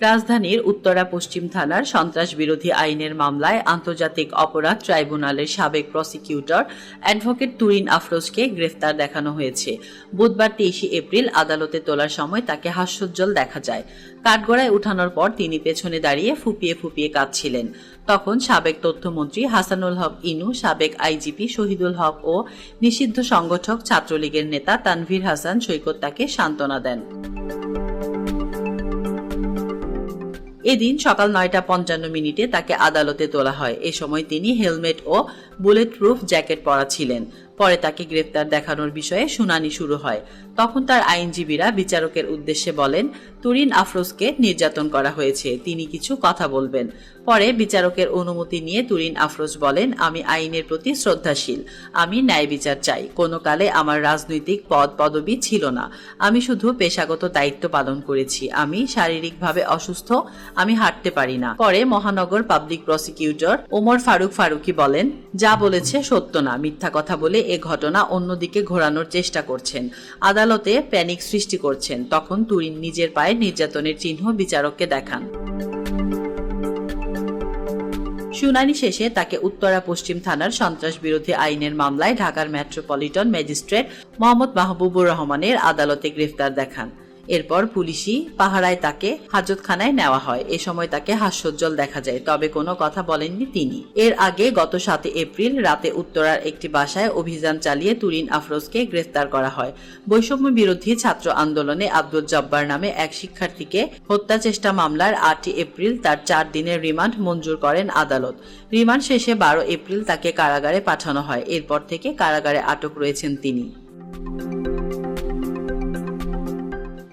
রাজধানীর উত্তরা পশ্চিম থানার সন্ত্রাস বিরোধী আইনের মামলায় আন্তর্জাতিক অপরাধ ট্রাইব্যুনালের সাবেক প্রসিকিউটর অ্যাডভোকেট তুরিন আফরোজকে গ্রেফতার দেখানো হয়েছে। বুধবার তেইশে এপ্রিল আদালতে তোলার সময় তাকে হাস্যোজ্জ্বল দেখা যায়। কাঠগড়ায় উঠানোর পর তিনি পেছনে দাঁড়িয়ে ফুপিয়ে ফুপিয়ে কাঁদছিলেন। তখন সাবেক তথ্যমন্ত্রী হাসানুল হক ইনু, সাবেক আইজিপি শহীদুল হক ও নিষিদ্ধ সংগঠক ছাত্রলীগের নেতা তানভীর হাসান সৈকত তাকে সান্ত্বনা দেন। এদিন সকাল নয়টা পঞ্চান্ন মিনিটে তাকে আদালতে তোলা হয়। এ সময় তিনি হেলমেট ও বুলেট প্রুফ জ্যাকেট পরা ছিলেন পরে তাকে গ্রেফতার দেখানোর বিষয়ে শুনানি শুরু হয়। তখন তার আইনজীবীরা বিচারকের উদ্দেশ্যে বলেন, তুরিন আফরোজকে নির্যাতন করা হয়েছে, তিনি কিছু কথা বলবেন। পরে বিচারকের অনুমতি নিয়ে তুরিন আফরোজ বলেন, আমি আইনের প্রতি শ্রদ্ধাশীল, আমি ন্যায় বিচার চাই, কোনো কালে আমার রাজনৈতিক পদ পদবি ছিল না। আমি শুধু পেশাগত দায়িত্ব পালন করেছি, আমি শারীরিকভাবে অসুস্থ, আমি হাঁটতে পারি না। পরে মহানগর পাবলিক প্রসিকিউটর ওমর ফারুক ফারুকি বলেন, যা বলেছে সত্য না, মিথ্যা কথা বলে এ ঘটনা অন্যদিকে ঘোরানোর চেষ্টা করছেন। আদালতে প্যানিক সৃষ্টি করছেন। তখন তুরিন নিজের পায়ে নির্যাতনের চিহ্ন বিচারককে দেখান। শুনানি শেষে তাকে উত্তরা পশ্চিম থানার সন্ত্রাস বিরোধী আইনের মামলায় ঢাকার মেট্রোপলিটন ম্যাজিস্ট্রেট মোহাম্মদ মাহবুবুর রহমানের আদালতে গ্রেফতার দেখান। এরপর পুলিশি পাহারায় তাকে হাজতখানায় নেওয়া হয়। এ সময় তাকে হাস্যোজ্জ্বল দেখা যায়, তবে কোনো কথা বলেননি তিনি। এর আগে গত সাতে এপ্রিল রাতে উত্তরার একটি বাসায় অভিযান চালিয়ে তুরিন আফরোজকে গ্রেফতার করা হয়। বৈষম্য বিরোধী ছাত্র আন্দোলনে আব্দুল জব্বার নামে এক শিক্ষার্থীকে হত্যা চেষ্টা মামলার আটই এপ্রিল তার চার দিনের রিমান্ড মঞ্জুর করেন আদালত। রিমান্ড শেষে বারো এপ্রিল তাকে কারাগারে পাঠানো হয়। এরপর থেকে কারাগারে আটক রয়েছেন তিনি।